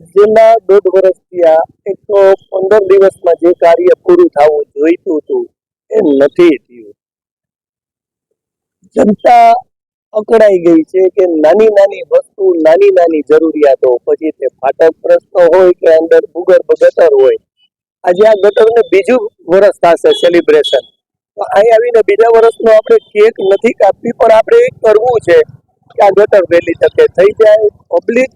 છેલ્લા દોઢ વર્ષથી આ એક પંદર દિવસમાં જે કાર્ય પૂરું થવું જોઈતું હતું, એ નથી થયું. જનતા અકળાઈ ગઈ છે કે નાની નાની વસ્તુ, નાની નાની જરૂરિયાતો, પછી તે ફાટક પ્રશ્ન હોય કે અંદર ભૂગર્ભ ગટર હોય. આજે આ ગટરને બીજું વર્ષ થશે સેલિબ્રેશન તો અહીં આવીને બીજા વર્ષનો આપણે કેક નથી કાપવી, પણ આપણે એ કરવું છે કે આ ગટર વહેલી તકે થઈ જાય પબ્લિક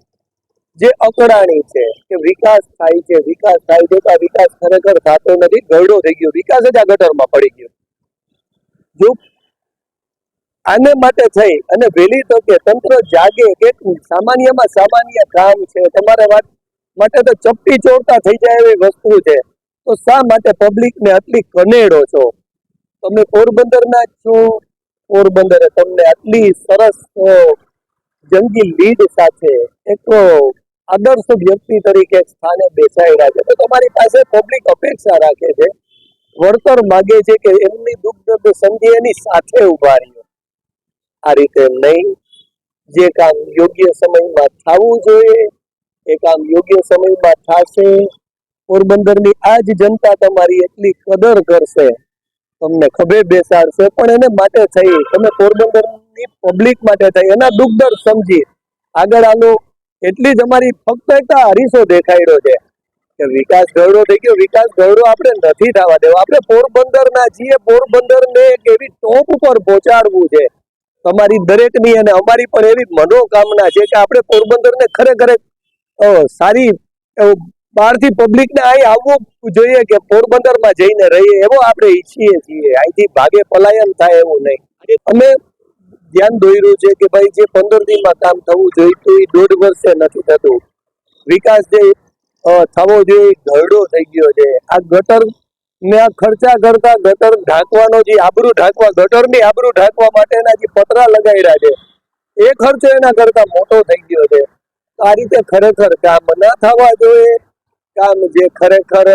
જે અકળાણી છે, કે વિકાસ થાય છે, વિકાસ થાય છે, તો આ વિકાસ ખરેખર થતો નથી, ગરડો થઈ ગયો. વિકાસ જ આ ગટરમાં પડી ગયો. જો આને માટે થઈ અને વહેલી તકે તંત્ર જાગે કે સામાન્યમાં સામાન્ય કામ છે. તમારા વાત માટે તો ચપટી ચોરતા થઈ જાય એવી વસ્તુ છે. તો શા માટે પબ્લિકને આટલી કનેડો છો? તમે પોરબંદરના છો? પોરબંદરે તમને આટલી સરસ જંગી લીડ સાથે એક આદર્શ વ્યક્તિ તરીકે સ્થાને બેસાડ્યા છે. તો તમારી પાસે પબ્લિક અપેક્ષા રાખે છે. વળતર માગે છે કે એમની દુઃખ સમજી એની સાથે ઊભા રહ્યો. આ રીતે નહીં. જે કામ યોગ્ય સમયમાં થવું જોઈએ, એ કામ યોગ્ય સમયમાં થશે. પોરબંદરની આ જ જનતા તમારી એટલી કદર કરશે. તમને ખભે બેસાડશે, પણ એને માટે થઈ. તમે પોરબંદરની પબ્લિક માટે થઈ. એના દુઃખ સમજી. આગળ આલો એટલી જ અમારી ફક્ત એક આ હરીસો દેખાડ્યો છે. કે વિકાસ ગૌરવ થઈ ગયો. વિકાસ ગૌરવ આપણે નથી થવા દેવો. આપણે પોરબંદરના છીએ. પોરબંદરને એક એવી ટોપ ઉપર પહોંચાડવું છે. તમારી દરેકની અને અમારી પણ એવી મનોકામના છે કે આપણે પોરબંદર ને ખરેખર સારી બહારથી પબ્લિકને અહીં આવવું જોઈએ કે પોરબંદરમાં જઈને રહીએ. એવો આપણે ઈચ્છીએ છીએ. અહીંથી ભાગે પલાયન થાય એવું નહીં. અમે ધ્યાન દોર્યું છે કે ભાઈ જે પંદર દિનમાં કામ થવું જોઈતું એ દોઢ વર્ષે નથી થતું. વિકાસ જે થવો જોઈએ ઘરડો થઈ ગયો છે. આ ગટર ને આ ખર્ચા કરતા ગટર ઢાંકવાનો જે આબરૂ ઢાંકવા, ગટરની આબરૂ ઢાંકવા માટેના જે પતરા લગાવ્યા છે, એ ખર્ચો એના કરતા મોટો થઈ ગયો છે. આ રીતે ખરેખર કામ ના થવા જોઈએ. કામ જે ખરેખર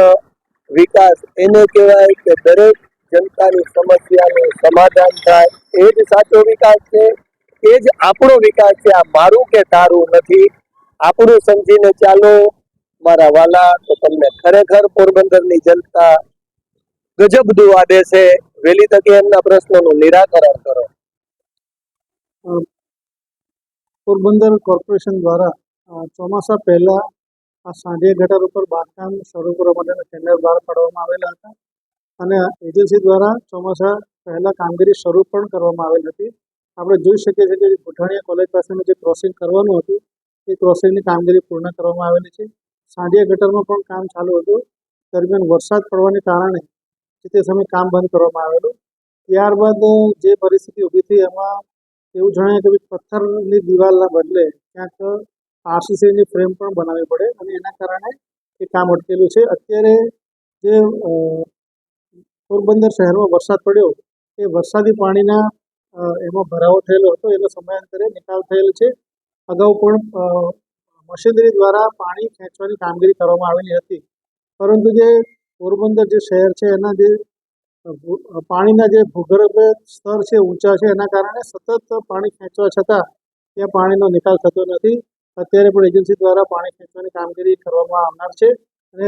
વિકાસ એને કહેવાય કે દરેક જનતાની સમસ્યાનું સમાધાન થાય. એ જ સાચો વિકાસ છે, એ જ આપણો વિકાસ છે, આ મારું કે તારું નથી. આપણું સમજીને ચાલો, મારા વાલા, તો તમને ખરેખર પોરબંદરની જનતા ગજબ દુવા દેશે વહેલી તકે એમના પ્રશ્નોનું નિરાકરણ કરો. પોરબંદર કોર્પોરેશન દ્વારા ચોમાસા પહેલા આ સાંઢિયા ગટર ઉપર બાંધકામ શરૂ કરવા માટેના ટેન્ડર બહાર પાડવામાં આવેલા હતા. અને એજન્સી દ્વારા ચોમાસા પહેલા કામગીરી શરૂ પણ કરવામાં આવેલ હતી. આપણે જોઈ શકીએ છીએ કે ગોઠાણીયા કોલેજ પાસેનું જે ક્રોસિંગ કરવાનું હતું, એ ક્રોસિંગની કામગીરી પૂર્ણ કરવામાં આવેલી છે. સાંઢિયા ગટરમાં પણ કામ ચાલુ હતું. દરમિયાન વરસાદ પડવાને કારણે જે તે સમયે કામ બંધ કરવામાં આવેલું. ત્યારબાદ જે પરિસ્થિતિ ઊભી થઈ એમાં એવું જણાય કે પથ્થરની દિવાલના બદલે ક્યાંક આરસીસીની ફ્રેમ પણ બનાવવી પડે અને એના કારણે એ કામ અટકેલું છે. અત્યારે જે પોરબંદર શહેરમાં વરસાદ પડ્યો એ વરસાદી પાણીના એમાં ભરાવો થયેલો હતો. એનો સમયાંતરે નિકાલ થયેલ છે. અગાઉ પણ મશીનરી દ્વારા પાણી ખેંચવાની કામગીરી કરવામાં આવેલી હતી. પરંતુ જે પોરબંદર જે શહેર છે એના જે પાણીના જે ભૂગર્ભ સ્તર છે ઊંચા છે એના કારણે સતત પાણી ખેંચવા છતાં ત્યાં પાણીનો નિકાલ થતો નથી. અત્યારે પણ એજન્સી દ્વારા પાણી ખેંચવાની કામગીરી કરવામાં આવનાર છે. અને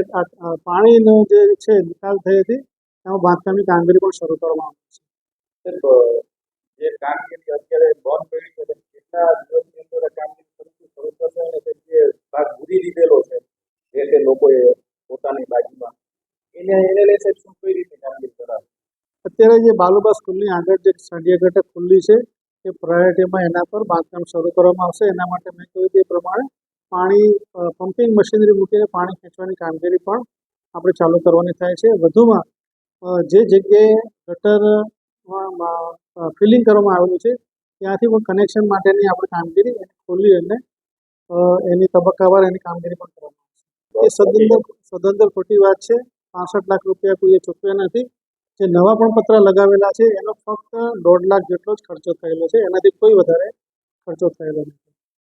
પાણીનો જે છે નિકાલ થઈ હતી એમાં બાંધકામની કામગીરી પણ શરૂ કરવામાં આવી સાહેબ, કામગીરી અત્યારે કામગીરી શરૂ થશે અને જે દીધેલો છે, જે લોકોએ પોતાની બાજુમાં, એને એને શું કઈ રીતે કામગીરી કરાવે? અત્યારે જે બાલુબા સ્કૂલની આગળ જે સંડિયા ઘટક ખુલ્લી છે, એ પ્રાયોરિટીમાં એના પર બાંધકામ શરૂ કરવામાં આવશે. એના માટે મેં કહ્યું તે પ્રમાણે પાણી પંપિંગ મશીનરી મૂકીને પાણી ખેંચવાની કામગીરી પણ આપણે ચાલુ કરવાની થાય છે. વધુમાં જે જગ્યાએ ગટર ફિલિંગ કરવામાં આવેલું છે. ત્યાંથી પણ કનેક્શન માટેની આપણે કામગીરી ખોલી અને એની તબક્કાવાર એની કામગીરી પણ કરવામાં આવશે એ સદંતર સદંતર ખોટી વાત છે. પાસઠ લાખ રૂપિયા કોઈએ ચૂકવ્યા નથી. જે નવા પણ પત્ર લગાવેલા છે, એનો ફક્ત દોઢ લાખ જેટલો જ ખર્ચો થયેલો છે. એનાથી કોઈ વધારે ખર્ચો થયેલો નથી.